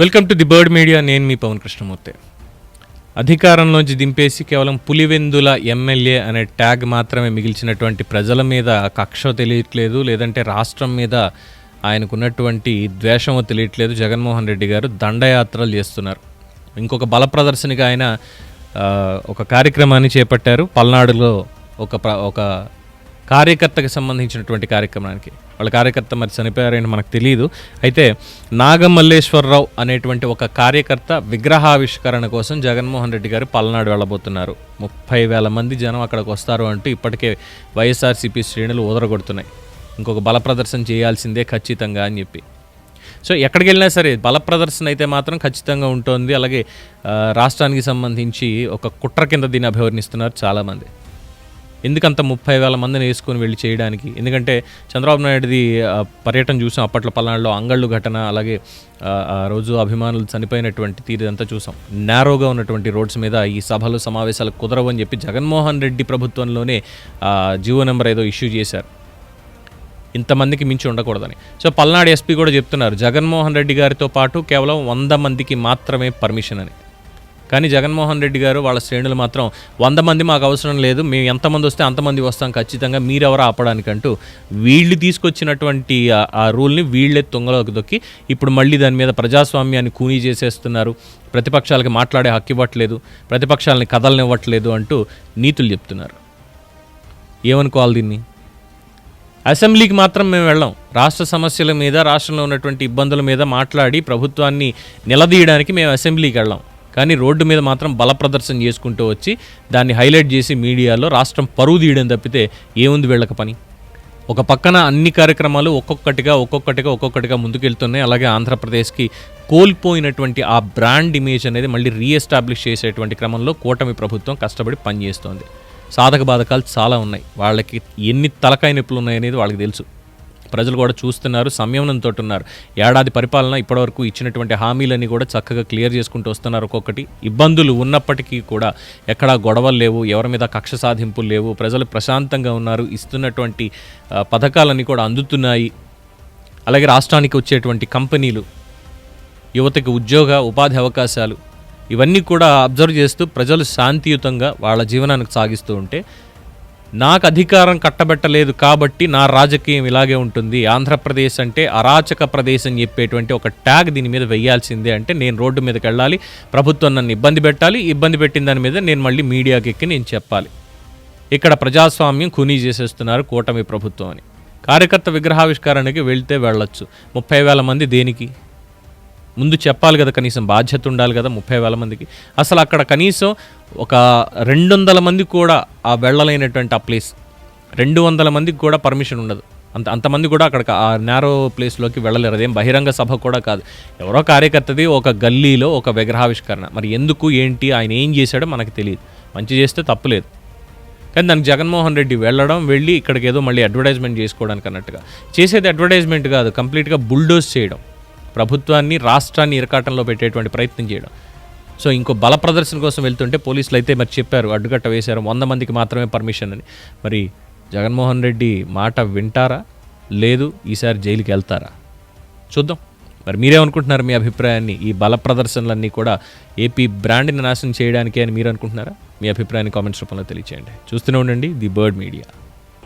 Welcome to the bird media. నేను మీ పవన్ కృష్ణమూర్తి. అధికారంలోంచి దింపేసి కేవలం పులివెందుల ఎమ్మెల్యే అనే ట్యాగ్ మాత్రమే మిగిల్చినటువంటి ప్రజల మీద కక్ష తెలియట్లేదు లేదంటే రాష్ట్రం మీద ఆయనకున్నటువంటి ద్వేషమో తెలియట్లేదు. జగన్మోహన్ రెడ్డి గారు దండయాత్రలు చేస్తున్నారు. ఇంకొక బల ప్రదర్శనగా ఆయన ఒక కార్యక్రమాన్ని చేపట్టారు. పల్నాడులో ఒక ప్ర ఒక కార్యకర్తకి సంబంధించినటువంటి కార్యక్రమానికి. వాళ్ళ కార్యకర్త మరి చనిపోయారని మనకు తెలియదు అయితే నాగమల్లేశ్వరరావు అనేటువంటి ఒక కార్యకర్త విగ్రహావిష్కరణ కోసం జగన్మోహన్ రెడ్డి గారు పల్నాడు వెళ్ళబోతున్నారు. ముప్పై వేల మంది జనం అక్కడికి వస్తారు అంటూ ఇప్పటికే వైఎస్ఆర్సీపీ శ్రేణులు ఊదరగొడుతున్నాయి. ఇంకొక బల ప్రదర్శన చేయాల్సిందే ఖచ్చితంగా అని చెప్పి. సో ఎక్కడికి వెళ్ళినా సరే బల ప్రదర్శన అయితే మాత్రం ఖచ్చితంగా ఉంటుంది. అలాగే రాష్ట్రానికి సంబంధించి ఒక కుట్ర కింద దీన్ని అభివర్ణిస్తున్నారు చాలామంది. ఎందుకంత ముప్పై వేల మందిని వేసుకొని వెళ్ళి చేయడానికి? ఎందుకంటే చంద్రబాబు నాయుడుది పర్యటన చూసాం. అప్పట్లో పల్నాడులో అంగళ్ళు ఘటన అలాగే ఆ, రోజు అభిమానులు చనిపోయినటువంటి తీరుదంతా చూసాం. నేరోగా ఉన్నటువంటి రోడ్స్ మీద ఈ సభలు సమావేశాలు కుదరవని చెప్పి జగన్మోహన్ రెడ్డి ప్రభుత్వంలోనే జీవో నెంబర్ ఏదో ఇష్యూ చేశారు. ఇంతమందికి మించి ఉండకూడదని. సో పల్నాడు ఎస్పీ కూడా చెప్తున్నారు జగన్మోహన్ రెడ్డి గారితో పాటు కేవలం వంద మందికి మాత్రమే పర్మిషన్ అని. కానీ జగన్మోహన్ రెడ్డి గారు వాళ్ళ శ్రేణులు మాత్రం వంద మంది మాకు అవసరం లేదు మేము ఎంతమంది వస్తే అంతమంది వస్తాం ఖచ్చితంగా మీరెవరు ఆపడానికంటూ వీళ్ళు తీసుకొచ్చినటువంటి ఆ- రూల్ని వీళ్ళే తుంగలోకి దొక్కి ఇప్పుడు మళ్ళీ దాని మీద ప్రజాస్వామ్యాన్ని కూనీ చేసేస్తున్నారు. ప్రతిపక్షాలకి మాట్లాడే హక్కు ఇవ్వట్లేదు ప్రతిపక్షాలని కదలనివ్వట్లేదు అంటూ నీతులు చెప్తున్నారు. ఏమనుకోవాలి దీన్ని? అసెంబ్లీకి మాత్రం మేము వెళ్ళాం. రాష్ట్ర సమస్యల మీద రాష్ట్రంలో ఉన్నటువంటి ఇబ్బందుల మీద మాట్లాడి ప్రభుత్వాన్ని నిలదీయడానికి మేము అసెంబ్లీకి వెళ్ళాం. కానీ రోడ్డు మీద మాత్రం బల ప్రదర్శన చేసుకుంటూ వచ్చి దాన్ని హైలైట్ చేసి మీడియాలో రాష్ట్రం పరువు తీయడం తప్పితే ఏముంది వీళ్ళకి పని? ఒక పక్కన అన్ని కార్యక్రమాలు ఒక్కొక్కటిగా ఒక్కొక్కటిగా ఒక్కొక్కటిగా ముందుకెళ్తున్నాయి. అలాగే ఆంధ్రప్రదేశ్కి కోల్పోయినటువంటి ఆ బ్రాండ్ ఇమేజ్ అనేది మళ్ళీ రీఎస్టాబ్లిష్ చేసేటువంటి క్రమంలో కూటమి ప్రభుత్వం కష్టపడి పనిచేస్తోంది. సాధక బాధకాలు చాలా ఉన్నాయి. వాళ్ళకి ఎన్ని తలకాయ నొప్పులు ఉన్నాయనేది వాళ్ళకి తెలుసు. ప్రజలు కూడా చూస్తున్నారు సంయమనంతో ఉన్నారు. ఏడాది పరిపాలన ఇప్పటివరకు ఇచ్చినటువంటి హామీలన్నీ కూడా చక్కగా క్లియర్ చేసుకుంటూ వస్తున్నారు. ఒక్కొక్కటి ఇబ్బందులు ఉన్నప్పటికీ కూడా ఎక్కడా గొడవలు లేవు ఎవరి మీద కక్ష సాధింపులు లేవు ప్రజలు ప్రశాంతంగా ఉన్నారు ఇస్తున్నటువంటి పథకాలన్నీ కూడా అందుతున్నాయి. అలాగే రాష్ట్రానికి వచ్చేటువంటి కంపెనీలు యువతకి ఉద్యోగ ఉపాధి అవకాశాలు ఇవన్నీ కూడా అబ్జర్వ్ చేస్తూ ప్రజలు శాంతియుతంగా వాళ్ళ జీవనానికి సాగిస్తూ ఉంటే నాకు అధికారం కట్టబెట్టలేదు కాబట్టి నా రాజకీయం ఇలాగే ఉంటుంది. ఆంధ్రప్రదేశ్ అంటే అరాచక ప్రదేశం చెప్పేటువంటి ఒక ట్యాగ్ దీని మీద వెయ్యాల్సిందే అంటే నేను రోడ్డు మీదకి వెళ్ళాలి ప్రభుత్వం నన్ను ఇబ్బంది పెట్టాలి ఇబ్బంది పెట్టిన దాని మీద నేను మళ్ళీ మీడియాకి ఎక్కి నేను చెప్పాలి. ఇక్కడ ప్రజాస్వామ్యం ఖూనీ చేసేస్తున్నారు కూటమి ప్రభుత్వం అని. కార్యకర్త విగ్రహావిష్కరణకి వెళ్తే వెళ్ళొచ్చు. ముప్పై వేల మంది దేనికి? ముందు చెప్పాలి కదా కనీసం బాధ్యత ఉండాలి కదా ముప్పై వేల మందికి. అసలు అక్కడ కనీసం ఒక రెండు వందల మంది కూడా ఆ వెళ్ళలేనటువంటి ఆ ప్లేస్. రెండు వందల మందికి కూడా పర్మిషన్ ఉండదు. అంత అంతమంది కూడా అక్కడ ఆ నేరో ప్లేస్లోకి వెళ్ళలేరు. అదేం బహిరంగ సభ కూడా కాదు. ఎవరో కార్యకర్తది ఒక గల్లీలో ఒక విగ్రహావిష్కరణ. మరి ఎందుకు ఏంటి ఆయన ఏం చేశాడో మనకు తెలియదు. మంచి చేస్తే తప్పులేదు కానీ దానికి జగన్మోహన్ రెడ్డి వెళ్ళడం వెళ్ళి ఇక్కడికి ఏదో మళ్ళీ అడ్వర్టైజ్మెంట్ చేసుకోవడానికి అన్నట్టుగా. చేసేది అడ్వర్టైజ్మెంట్ కాదు. కంప్లీట్గా బుల్డోజ్ చేయడం. ప్రభుత్వాన్ని రాష్ట్రాన్ని ఇరకాటంలో పెట్టేటువంటి ప్రయత్నం చేయడం. సో ఇంకో బల ప్రదర్శన కోసం వెళ్తుంటే పోలీసులు అయితే మరి చెప్పారు అడ్డుకట్ట వేశారు వంద మందికి మాత్రమే పర్మిషన్ అని. మరి జగన్మోహన్ రెడ్డి మాట వింటారా? లేదు ఈసారి జైలుకి వెళ్తారా? చూద్దాం. మరి మీరేమనుకుంటున్నారు మీ అభిప్రాయాన్ని? ఈ బల ప్రదర్శనలన్నీ కూడా ఏపీ బ్రాండ్ని నాశనం చేయడానికే అని మీరు అనుకుంటున్నారా? మీ అభిప్రాయాన్ని కామెంట్స్ రూపంలో తెలియచేయండి. చూస్తూనే ఉండండి ది బర్డ్ మీడియా.